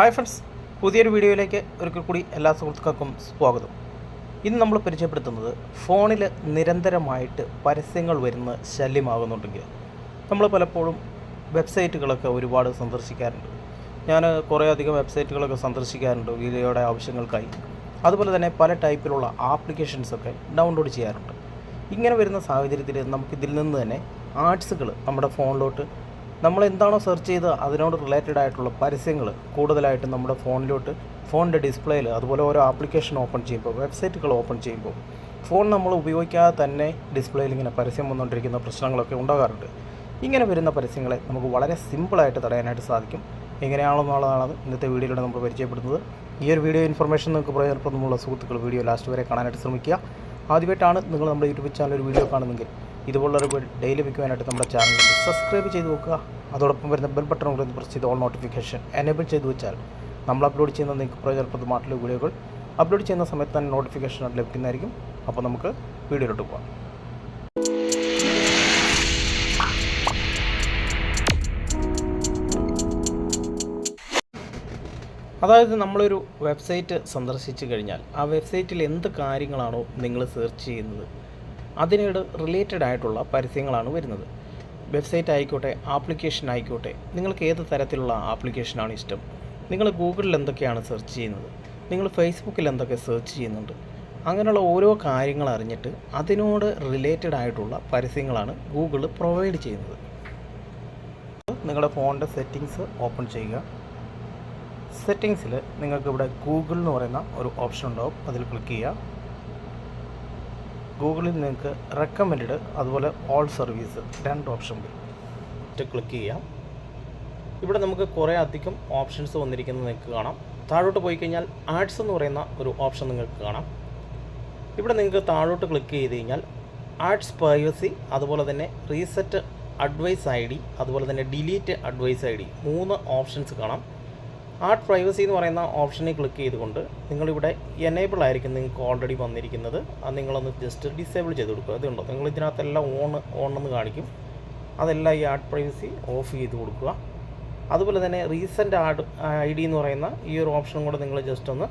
Hi friends പുതിയൊരു വീഡിയോയിലേക്ക് ഒരിക്കൽ കൂടി എല്ലാ സുഹൃത്തുക്കൾക്കും സ്വാഗതം. ഇന്ന് നമ്മൾ പരിചയപ്പെടുത്തുന്നത് ഫോണിൽ നിരന്തരമായിട്ട് പരസ്യങ്ങൾ വരുന്ന ശല്യമാകുന്നുണ്ടെങ്കിൽ. നമ്മൾ പലപ്പോഴും വെബ്സൈറ്റുകളൊക്കെ ഒരുപാട് സന്ദർശിക്കാറുണ്ട്. ഞാൻ കുറേ അധികം വെബ്സൈറ്റുകളൊക്കെ സന്ദർശിക്കാറുണ്ട് വീഡിയോയുടെ ആവശ്യങ്ങൾക്കായി. അതുപോലെ തന്നെ പല ടൈപ്പിലുള്ള ആപ്ലിക്കേഷൻസൊക്കെ ഡൗൺലോഡ് ചെയ്യാറുണ്ട്. ഇങ്ങനെ വരുന്ന സാഹചര്യത്തിൽ നമുക്കിതിൽ നിന്ന് തന്നെ ആർട്സുകൾ നമ്മുടെ ഫോണിലോട്ട് നമ്മൾ എന്താണോ സെർച്ച് ചെയ്ത് അതിനോട് റിലേറ്റഡ് ആയിട്ടുള്ള പരസ്യങ്ങൾ കൂടുതലായിട്ട് നമ്മുടെ ഫോണിലോട്ട് ഫോണിന്റെ ഡിസ്പ്ലേയിൽ അതുപോലെ ഓരോ ആപ്ലിക്കേഷൻ ഓപ്പൺ ചെയ്യുമ്പോൾ വെബ്സൈറ്റുകൾ ഓപ്പൺ ചെയ്യുമ്പോൾ ഫോൺ നമ്മൾ ഉപയോഗിക്കാതെ തന്നെ ഡിസ്പ്ലേയിൽ ഇങ്ങനെ പരസ്യം വന്നുകൊണ്ടിരിക്കുന്ന പ്രശ്നങ്ങളൊക്കെ ഉണ്ടാകാറുണ്ട്. ഇങ്ങനെ വരുന്ന പരസ്യങ്ങളെ നമുക്ക് വളരെ സിമ്പിളായിട്ട് തടയാനായിട്ട് സാധിക്കും. എങ്ങനെയാണെന്നുള്ളതാണ് ഇന്നത്തെ വീഡിയോയിലൂടെ നമ്മൾ പരിചയപ്പെടുന്നത്. ഈ ഒരു വീഡിയോ ഇൻഫർമേഷൻ നിങ്ങൾക്ക് പ്രയോജനപ്രദമുള്ള സുഹൃത്തുക്കൾ വീഡിയോ ലാസ്റ്റ് വരെ കാണാനായിട്ട് ശ്രമിക്കുക. ആദ്യമായിട്ടാണ് നിങ്ങൾ നമ്മുടെ യൂട്യൂബ് ചാനൽ ഒരു വീഡിയോ കാണുന്നെങ്കിൽ ഇതുപോലുള്ള ഡെയിലി വയ്ക്കുവാനായിട്ട് നമ്മുടെ ചാനൽ സബ്സ്ക്രൈബ് ചെയ്ത് നോക്കുക അതോടൊപ്പം വരുന്ന ബെൽ ബട്ടൺ കൂടി പ്രസ് ചെയ്ത് ഓൾ നോട്ടിഫിക്കേഷൻ എനേബിൾ ചെയ്ത് വെച്ചാൽ നമ്മൾ അപ്ലോഡ് ചെയ്യുന്ന നിങ്ങൾക്ക് പ്രയോജനപ്രദമായിട്ടുള്ള വീഡിയോകൾ അപ്ലോഡ് ചെയ്യുന്ന സമയത്ത് തന്നെ നോട്ടിഫിക്കേഷൻ ലഭിക്കുന്നതായിരിക്കും. അപ്പോൾ നമുക്ക് വീഡിയോയിലോട്ട് പോകാം അതായത് നമ്മളൊരു വെബ്സൈറ്റ് സന്ദർശിച്ചു കഴിഞ്ഞാൽ ആ വെബ്സൈറ്റിൽ എന്ത് കാര്യങ്ങളാണോ നിങ്ങൾ സെർച്ച് ചെയ്യുന്നത് അതിനോട് റിലേറ്റഡ് ആയിട്ടുള്ള പരസ്യങ്ങളാണ് വരുന്നത്. വെബ്സൈറ്റ് ആയിക്കോട്ടെ ആപ്ലിക്കേഷൻ ആയിക്കോട്ടെ നിങ്ങൾക്ക് ഏത് തരത്തിലുള്ള ആപ്ലിക്കേഷനാണ് ഇഷ്ടം? നിങ്ങൾ ഗൂഗിളിൽ എന്തൊക്കെയാണ് സെർച്ച് ചെയ്യുന്നത്? നിങ്ങൾ ഫേസ്ബുക്കിൽ എന്തൊക്കെ സെർച്ച് ചെയ്യുന്നുണ്ട്? അങ്ങനെയുള്ള ഓരോ കാര്യങ്ങൾ അറിഞ്ഞിട്ട് അതിനോട് റിലേറ്റഡ് ആയിട്ടുള്ള പരസ്യങ്ങളാണ് ഗൂഗിൾ പ്രൊവൈഡ് ചെയ്യുന്നത്. നിങ്ങളുടെ ഫോണിന്റെ സെറ്റിങ്സ് ഓപ്പൺ ചെയ്യുക. സെറ്റിങ്സിൽ നിങ്ങൾക്ക് ഇവിടെ ഗൂഗിൾ എന്ന് പറയുന്ന ഒരു ഓപ്ഷൻ ഉണ്ടാവും. അതിൽ ക്ലിക്ക് ചെയ്യുക. ഗൂഗിളിൽ നിങ്ങൾക്ക് റെക്കമെൻഡ് അതുപോലെ ഓൾ സർവീസ് രണ്ട് ഓപ്ഷൻ വരും ക്ലിക്ക് ചെയ്യാം. ഇവിടെ നമുക്ക് കുറേ അധികം ഓപ്ഷൻസ് വന്നിരിക്കുന്നത് നിങ്ങൾക്ക് കാണാം. താഴോട്ട് പോയി കഴിഞ്ഞാൽ ആഡ്സ് എന്ന് പറയുന്ന ഒരു ഓപ്ഷൻ നിങ്ങൾക്ക് കാണാം. ഇവിടെ നിങ്ങൾക്ക് താഴോട്ട് ക്ലിക്ക് ചെയ്ത് കഴിഞ്ഞാൽ ആഡ്സ് പ്രൈവസി അതുപോലെ തന്നെ റീസെറ്റ് അഡ്വൈസ് ഐ ഡി അതുപോലെ തന്നെ ഡിലീറ്റ് അഡ്വൈസ് ഐ ഡി മൂന്ന് ഓപ്ഷൻസ് കാണാം. ആർട്ട് പ്രൈവസി എന്ന് പറയുന്ന ഓപ്ഷനിൽ ക്ലിക്ക് ചെയ്തുകൊണ്ട് നിങ്ങളിവിടെ എനേബിൾ ആയിരിക്കും നിങ്ങൾക്ക് ഓൾറെഡി വന്നിരിക്കുന്നത്. അത് നിങ്ങളൊന്ന് ജസ്റ്റ് ഡിസേബിൾ ചെയ്ത് കൊടുക്കുക. അതുണ്ടോ നിങ്ങൾ ഇതിനകത്തെല്ലാം ഓൺ ഓൺ എന്ന് കാണിക്കും. അതെല്ലാം ഈ ആർട്ട് പ്രൈവസി ഓഫ് ചെയ്ത് കൊടുക്കുക. അതുപോലെ തന്നെ റീസെന്റ് ആഡ് ഐ ഡി എന്ന് പറയുന്ന ഈ ഒരു ഓപ്ഷനും കൂടെ നിങ്ങൾ ജസ്റ്റ് ഒന്ന്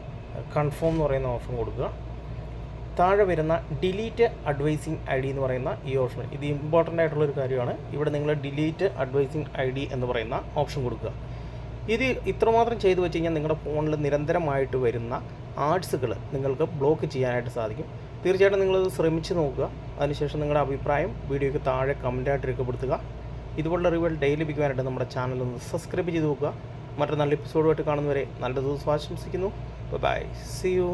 കൺഫേം എന്ന് പറയുന്ന ഓപ്ഷൻ കൊടുക്കുക. താഴെ വരുന്ന ഡിലീറ്റ് അഡ്വൈസിങ് ഐ ഡി എന്ന് പറയുന്ന ഈ ഓപ്ഷൻ ഇത് ഇമ്പോർട്ടന്റ് ആയിട്ടുള്ളൊരു കാര്യമാണ്. ഇവിടെ നിങ്ങൾ ഡിലീറ്റ് അഡ്വൈസിങ് ഐ ഡി എന്ന് പറയുന്ന ഓപ്ഷൻ കൊടുക്കുക. ഇത് ഇത്രമാത്രം ചെയ്തു വെച്ച് കഴിഞ്ഞാൽ നിങ്ങളുടെ ഫോണിൽ നിരന്തരമായിട്ട് വരുന്ന ആർട്സുകൾ നിങ്ങൾക്ക് ബ്ലോക്ക് ചെയ്യാനായിട്ട് സാധിക്കും. തീർച്ചയായിട്ടും നിങ്ങളത് ശ്രമിച്ച് നോക്കുക. അതിനുശേഷം നിങ്ങളുടെ അഭിപ്രായം വീഡിയോയ്ക്ക് താഴെ കമന്റായിട്ട് രേഖപ്പെടുത്തുക. ഇതുപോലുള്ള റിവ്യൂ ഡെയിലി ലഭിക്കുവാനായിട്ട് നമ്മുടെ ചാനൽ ഒന്ന് സബ്സ്ക്രൈബ് ചെയ്ത് നോക്കുക. മറ്റൊരു നല്ല എപ്പിസോഡുമായിട്ട് കാണുന്നവരെ നല്ല ദിവസം ആശംസിക്കുന്നു. By C U